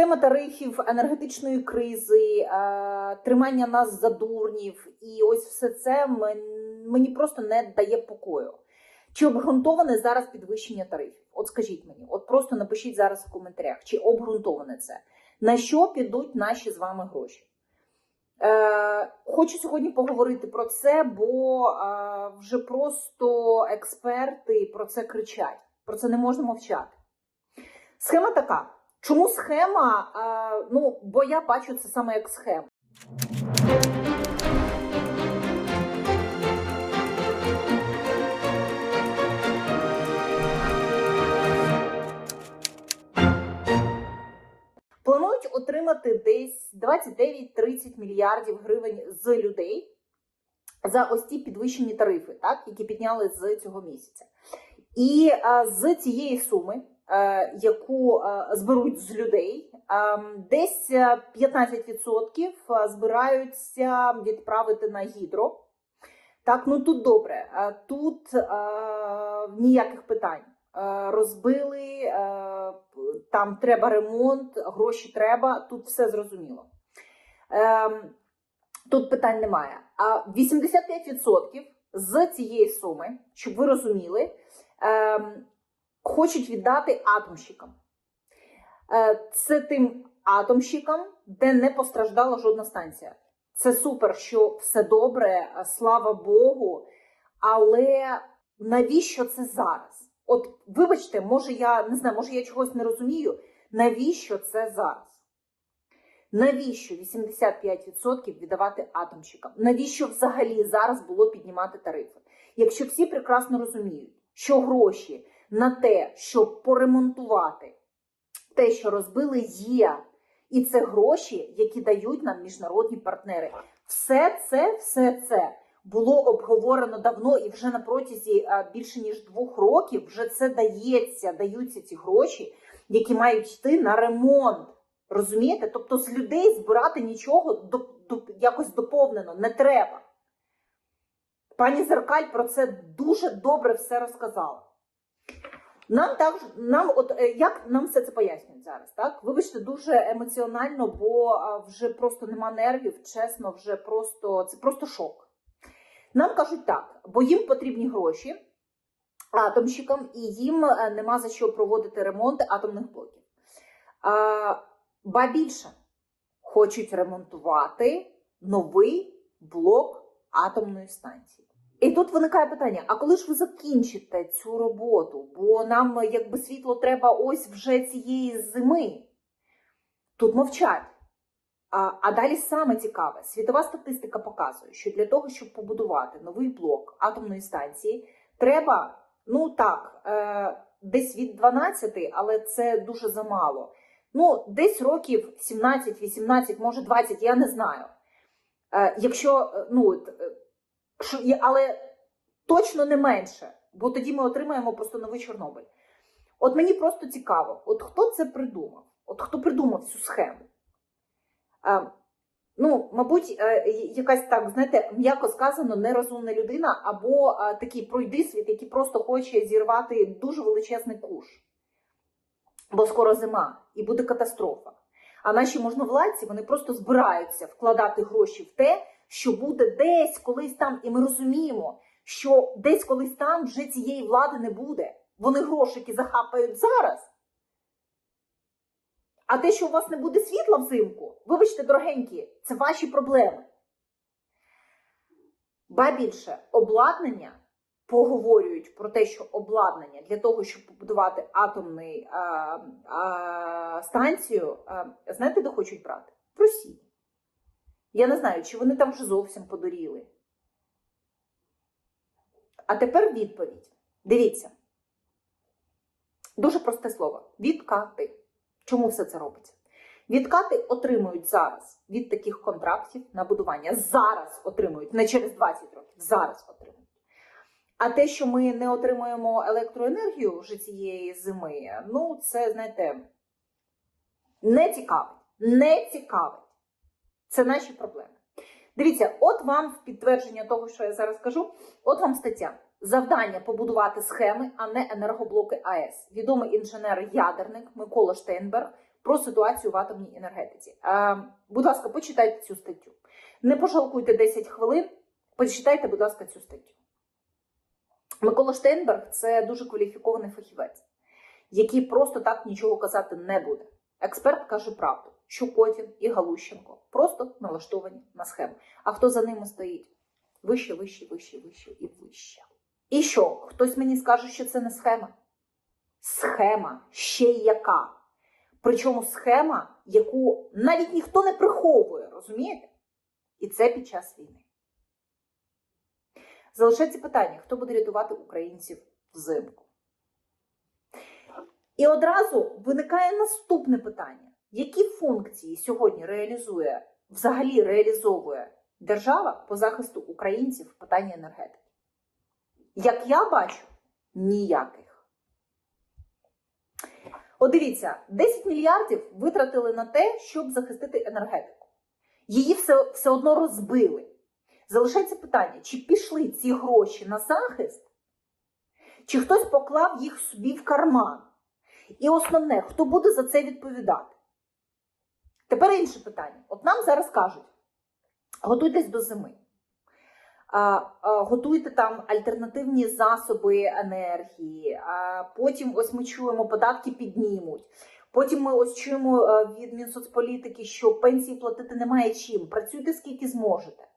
Тема тарифів, енергетичної кризи, е, тримання нас за дурнів, і ось все це мені просто не дає покою. Чи обґрунтоване зараз підвищення тарифів? От скажіть мені, от просто напишіть зараз в коментарях, чи обґрунтоване це? На що підуть наші з вами гроші? Е, хочу сьогодні поговорити про це, бо е, вже просто експерти про це кричать. Про це не можна мовчати. Схема така. Чому схема? Е, ну, бо я бачу це саме як схему. Планують отримати десь 29-30 мільярдів гривень з людей за ось ті підвищені тарифи, так, які підняли з цього місяця. І е, з цієї суми, яку е, зберуть з людей, е, десь е, 15% збираються відправити на гідро. Так, ну тут добре, е, тут е, ніяких питань. Е, Розбили, е, там треба ремонт, гроші треба, тут все зрозуміло. Ем, Тут питань немає. А 85% з цієї суми, щоб ви розуміли, ем, хочуть віддати атомщикам. Е, Це тим атомщикам, де не постраждала жодна станція. Це супер, що все добре, е, слава Богу. Але навіщо це зараз? От, вибачте, може я не знаю, може я чогось не розумію. Навіщо це зараз? Навіщо 85% віддавати атомщикам? Навіщо взагалі зараз було піднімати тарифи? Якщо всі прекрасно розуміють, що гроші на те, щоб поремонтувати те, що розбили, є. І це гроші, які дають нам міжнародні партнери. Все це, все це було обговорено давно і вже на протязі е, більше ніж двох років вже це дається, даються ці гроші, які мають йти на ремонт. Розумієте? Тобто з людей збирати нічого до, до, якось доповнено не треба. Пані Зеркаль про це дуже добре все розказала. Нам так, нам, от е, як нам все це пояснюють зараз, так? Вибачте, дуже емоціонально, бо вже просто нема нервів, чесно, вже просто це просто шок. Нам кажуть так, бо їм потрібні гроші атомщикам, і їм е, нема за що проводити ремонти атомних блоків. А, ба більше хочуть ремонтувати новий блок атомної станції. І тут виникає питання: а коли ж ви закінчите цю роботу? Бо нам якби світло треба ось вже цієї зими. Тут мовчать. А, а далі саме цікаве, світова статистика показує, що для того, щоб побудувати новий блок атомної станції, треба, ну так, е, десь від 12, але це дуже замало. Ну, десь років 17, 18, може 20, я не знаю. Е, якщо, е, ну, е, що є- але точно не менше, бо тоді ми отримаємо просто новий Чорнобиль. От мені просто цікаво, от хто це придумав? От хто придумав цю схему? Е, ну, мабуть, е, якась так, знаєте, м'яко сказано, нерозумна людина, або е, такий пройдисвіт, який просто хоче зірвати дуже величезний куш. Бо скоро зима і буде катастрофа. А наші можновладці вони просто збираються вкладати гроші в те, що буде десь колись там, і ми розуміємо, що десь колись там вже цієї влади не буде. Вони грошики захапають зараз. А те, що у вас не буде світла взимку, вибачте, дорогенькі, це ваші проблеми. Ба більше обладнання поговорюють про те, що обладнання для того, щоб побудувати атомну станцію, а, знаєте, де хочуть брати? В Росії. Я не знаю, чи вони там вже зовсім подоріли. А тепер відповідь. Дивіться. Дуже просте слово. Відкати. Чому все це робиться? Відкати отримують зараз від таких контрактів на будування. Зараз отримують, не через 20 років, зараз отримують. А те, що ми не отримуємо електроенергію вже цієї зими, ну це, знаєте, не цікавить. Не цікавить. Це наші проблеми. Дивіться, от вам в підтвердження того, що я зараз кажу, от вам стаття. Завдання побудувати схеми, а не енергоблоки АЕС. Відомий інженер-ядерник Микола Штейнберг про ситуацію в атомній енергетиці. Е, будь ласка, почитайте цю статтю. Не пожалкуйте 10 хвилин, почитайте, будь ласка, цю статтю. Микола Штейнберг це дуже кваліфікований фахівець, який просто так нічого казати не буде. Експерт каже правду, що Котін і Галущенко просто налаштовані на схему. А хто за ними стоїть? Вище, вище, вище, вище і вище. І що? Хтось мені скаже, що це не схема? Схема ще яка. Причому схема, яку навіть ніхто не приховує, розумієте? І це під час війни. Залишається питання, хто буде рятувати українців взимку. І одразу виникає наступне питання: які функції сьогодні реалізує, взагалі реалізовує держава по захисту українців в питанні енергетики? Як я бачу, ніяких. От дивіться, 10 мільярдів витратили на те, щоб захистити енергетику. Її все, все одно розбили. Залишається питання, чи пішли ці гроші на захист, чи хтось поклав їх собі в карман. І основне, хто буде за це відповідати? Тепер інше питання. От нам зараз кажуть: готуйтесь до зими, готуйте там альтернативні засоби енергії, потім ось ми чуємо, податки піднімуть. Потім ми ось чуємо е, від Мінсоцполітики, що пенсії платити немає чим. Працюйте скільки зможете.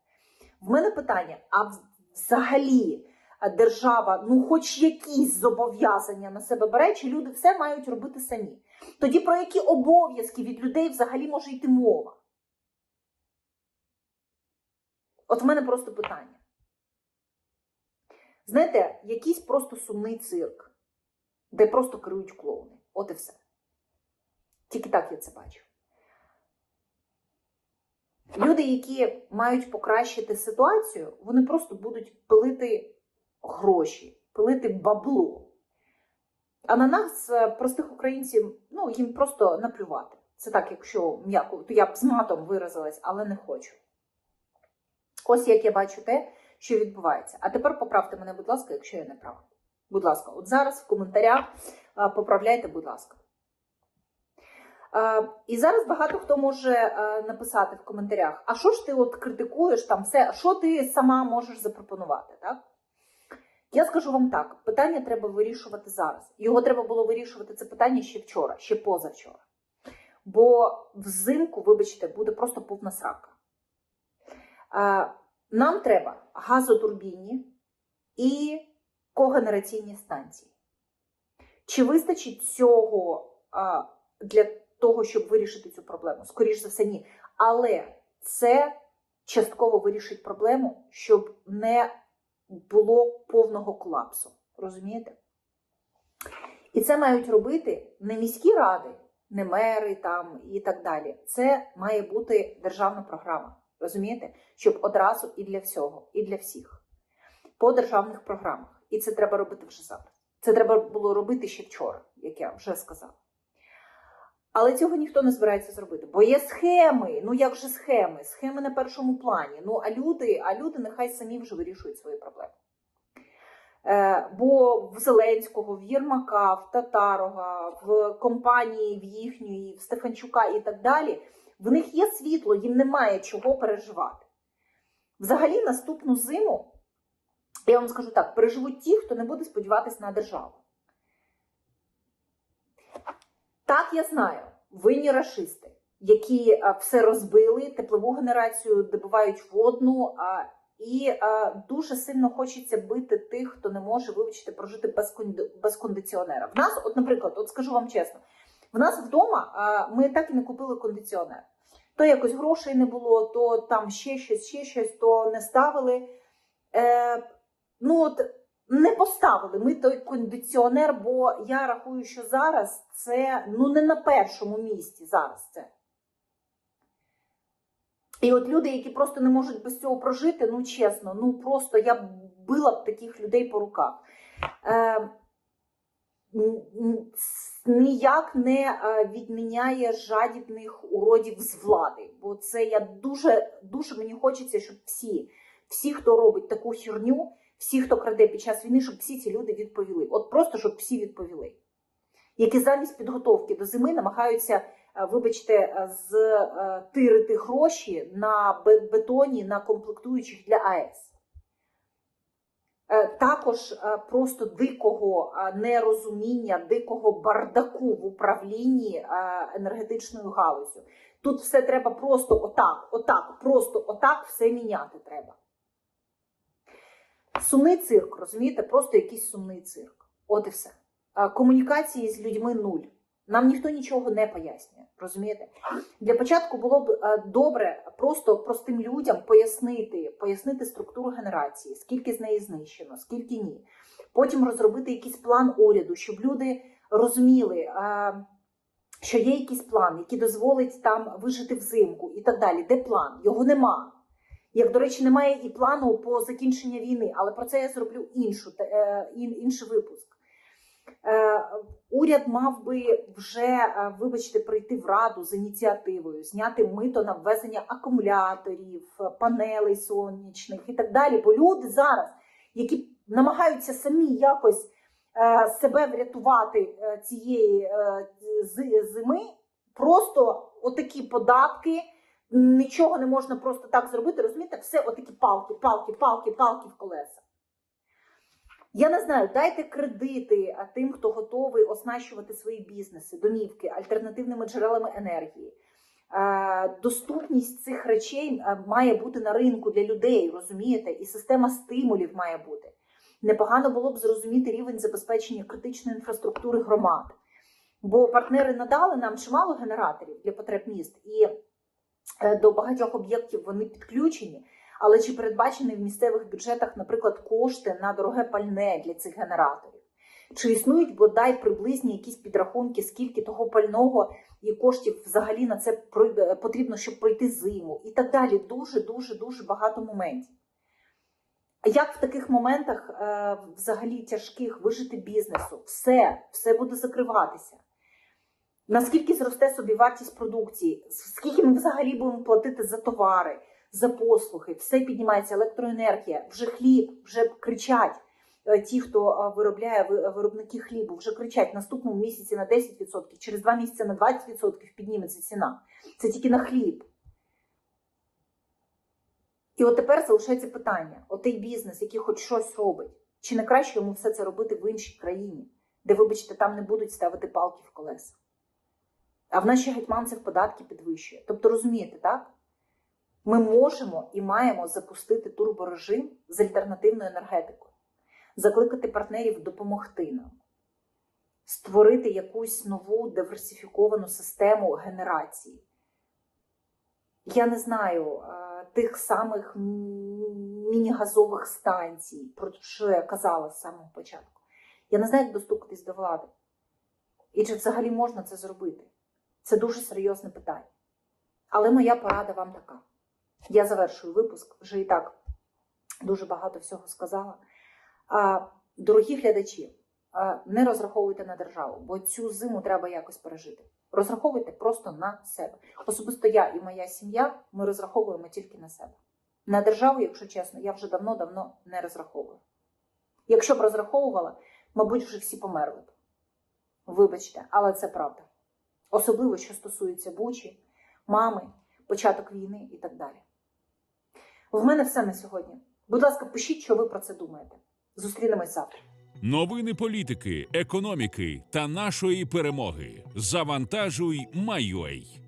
В мене питання: а взагалі держава, ну, хоч якісь зобов'язання на себе бере, чи люди все мають робити самі? Тоді про які обов'язки від людей взагалі може йти мова? От в мене просто питання. Знаєте, якийсь просто сумний цирк, де просто керують клоуни. От і все. Тільки так я це бачу. Люди, які мають покращити ситуацію, вони просто будуть пилити гроші, пилити бабло. А на нас, е, простих українців, ну, їм просто наплювати. Це так, якщо м'яко, то я б з матом виразилась, але не хочу. Ось як я бачу те, що відбувається. А тепер поправте мене, будь ласка, якщо я не права. Будь ласка, от зараз в коментарях е, поправляйте, будь ласка. Е, І зараз багато хто може написати в коментарях: а що ж ти от критикуєш там все, що ти сама можеш запропонувати? Так? Я скажу вам так: питання треба вирішувати зараз. Його треба було вирішувати це питання ще вчора, ще позавчора. Бо взимку, вибачте, буде просто повна срака. Е, Нам треба газотурбінні і когенераційні станції. Чи вистачить цього для того, щоб вирішити цю проблему? Скоріше за все, ні. Але це частково вирішить проблему, щоб не було повного колапсу. Розумієте? І це мають робити не міські ради, не мери там і так далі. Це має бути державна програма. Розумієте? Щоб одразу і для всього, і для всіх. По державних програмах. І це треба робити вже зараз. Це треба було робити ще вчора, як я вже сказала. Але цього ніхто не збирається зробити, бо є схеми. Ну як же схеми? Схеми на першому плані. Ну а люди, а люди нехай самі вже вирішують свої проблеми. Е, бо в Зеленського, в Єрмака, в Татарова, в компанії в їхньої, в Стефанчука і так далі, в них є світло, їм немає чого переживати. Взагалі, наступну зиму, я вам скажу так, переживуть ті, хто не буде сподіватися на державу. Так, я знаю, винні рашисти, які все розбили, теплову генерацію добувають водну, і а, дуже сильно хочеться бити тих, хто не може вивчити прожити без, конди... без кондиціонера. В нас, от, наприклад, от скажу вам чесно, в нас вдома а, ми так і не купили кондиціонер. То якось грошей не було, то там ще щось, ще щось, то не ставили. Е, ну от не поставили ми той кондиціонер, бо я рахую, що зараз це ну не на першому місці зараз це. І от люди, які просто не можуть без цього прожити, ну чесно, ну просто я била б таких людей по руках. Е, ніяк не е, відміняє жадібних уродів з влади. Бо це я дуже дуже мені хочеться, щоб всі, всі, хто робить таку херню, всі, хто краде під час війни, щоб всі ці люди відповіли. От просто щоб всі відповіли. Які замість підготовки до зими намагаються е, вибачте, е, з е, гроші на бетоні на комплектуючих для АЕС. Також просто дикого нерозуміння, дикого бардаку в управлінні енергетичною галузю. Тут все треба просто отак, отак, просто отак все міняти треба. Сумний цирк, розумієте? Просто якийсь сумний цирк. От і все. Комунікації з людьми нуль. Нам ніхто нічого не пояснює. Розумієте? Для початку було б е, добре просто простим людям пояснити, пояснити структуру генерації, скільки з неї знищено, скільки ні. Потім розробити якийсь план уряду, щоб люди розуміли, е, що є якийсь план, який дозволить там вижити взимку і так далі. Де план? Його нема. Як, до речі, немає і плану по закінченню війни, але про це я зроблю іншу, е, ін- інший випуск. Е, уряд мав би вже, е, вибачте, прийти в раду з ініціативою, зняти мито на ввезення акумуляторів, панелей сонячних і так далі. Бо люди зараз, які намагаються самі якось себе врятувати цієї зими, просто отакі податки. Нічого не можна просто так зробити. Розумієте, все отакі палки, палки, палки, палки в колеса. Я не знаю, дайте кредити тим, хто готовий оснащувати свої бізнеси, домівки альтернативними джерелами енергії. Доступність цих речей має бути на ринку для людей, розумієте, і система стимулів має бути. Непогано було б зрозуміти рівень забезпечення критичної інфраструктури громад. Бо партнери надали нам чимало генераторів для потреб міст, і до багатьох об'єктів вони підключені. Але чи передбачені в місцевих бюджетах, наприклад, кошти на дороге пальне для цих генераторів? Чи існують бодай приблизні якісь підрахунки, скільки того пального і коштів взагалі на це потрібно, щоб пройти зиму, і так далі? Дуже, дуже, дуже багато моментів. Як в таких моментах е, взагалі тяжких вижити бізнесу? Все, все буде закриватися. Наскільки зросте собі вартість продукції? Скільки ми взагалі будемо платити за товари? за послуги, все піднімається, електроенергія, вже хліб, вже кричать е, ті, хто е, виробляє виробники хлібу, вже кричать наступному місяці на 10%, через два місяці на 20% підніметься ціна. Це тільки на хліб. І от тепер залишається питання: отей бізнес, який хоч щось робить, чи не краще йому все це робити в іншій країні, де, вибачте, там не будуть ставити палки в колеса. А в нашій гетьманцях податки підвищує. Тобто, розумієте, так? Ми можемо і маємо запустити турборежим з альтернативною енергетикою, закликати партнерів допомогти нам, створити якусь нову диверсифіковану систему генерації. Я не знаю е, тих самих міні-газових станцій, про що я казала з самого початку. Я не знаю, як достукатись до влади. І чи взагалі можна це зробити? Це дуже серйозне питання. Але моя порада вам така. Я завершую випуск, вже і так дуже багато всього сказала. Дорогі глядачі, не розраховуйте на державу, бо цю зиму треба якось пережити. Розраховуйте просто на себе. Особисто я і моя сім'я ми розраховуємо тільки на себе. На державу, якщо чесно, я вже давно-давно не розраховую. Якщо б розраховувала, мабуть, вже всі померли б. Вибачте, але це правда. Особливо, що стосується Бучі, мами, початок війни і так далі. В мене все на сьогодні. Будь ласка, пишіть, що ви про це думаєте. Зустрінемось завтра. Новини політики, економіки та нашої перемоги. Завантажуй, майой.